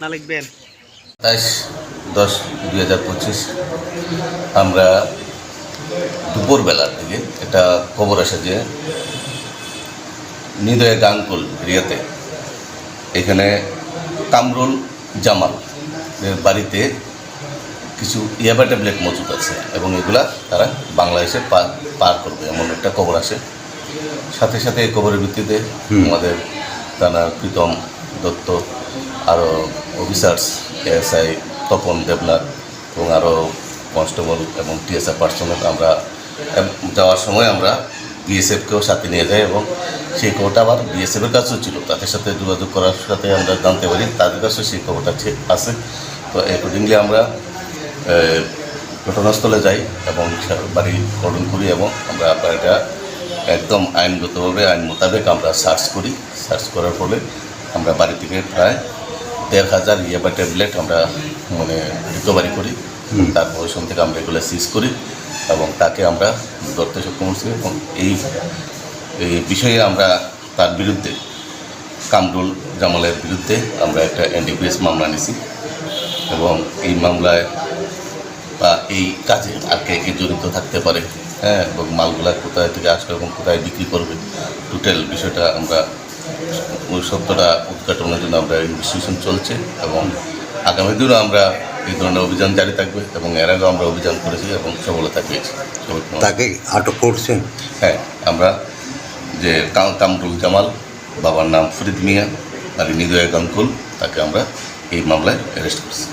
না লিখবেন। সাতাইশ দশ দুই হাজার পঁচিশ। আমরা দুপুরবেলার দিকে একটা খবর আসে যে নিদয় গাঙ্কুল এরিয়াতে এখানে কামরুল জামাল এর বাড়িতে কিছু ইয়াবা ট্যাবলেট মজুদ আছে এবং এগুলা তারা বাংলাদেশে পার পার করবে এমন একটা খবর আসে। সাথে সাথে এই খবরের ভিত্তিতে আমাদের থানার প্রীতম দত্ত আরও অফিসার্স, এএসআই, তপন দেবনাথ, এবং আরও কনস্টেবল এবং টিএসআর পার্সোনাল আমরা যাওয়ার সময় আমরা বিএসএফকেও সাথে নিয়ে যাই এবং সেই খবরটা আবার বিএসএফের কাছেও ছিল। তাদের সাথে যোগাযোগ করার সাথে আমরা জানতে পারি, তাদের কাছেও সেই খবরটা আছে। তো অ্যাকর্ডিংলি আমরা ঘটনাস্থলে যাই এবং বাড়ি গঠন করি এবং আমরা আপনার একদম আইনগতভাবে, আইন মোতাবেক আমরা সার্চ করি। সার্চ করার ফলে আমরা বাড়ি থেকে প্রায় দেড় হাজার ইয়াবা ট্যাবলেট আমরা মানে রিকভারি করি। তার পজিশন থেকে আমরা এগুলো সিজ করি এবং তাকে আমরা ধরতে সক্ষম হচ্ছি এবং এই এই বিষয়ে আমরা তার বিরুদ্ধে কামরুল জামালের বিরুদ্ধে আমরা একটা এনডিপিএস মামলা নিছি এবং এই মামলায় বা এই কাজে আর কে কে জড়িত থাকতে পারে হ্যাঁ এবং মালগুলা কোথায় থেকে আসবে এবং কোথায় বিক্রি করবে টোটাল বিষয়টা আমরা ওই সত্যটা উদ্ঘাটনের জন্য আমরা ইনভেস্টিগেশন চলছে এবং আগামী দিনও আমরা এই ধরনের অভিযান জারি থাকবে এবং এর আগেও আমরা অভিযান করেছি এবং সফলতা পেয়েছি। তাকে আটক করছেন? হ্যাঁ আমরা যে কাম- কামরুল জামাল বাবার নাম ফরিদ মিয়া আর নিদয় গাঙ্কুল তাকে আমরা এই মামলায় অ্যারেস্ট করছি।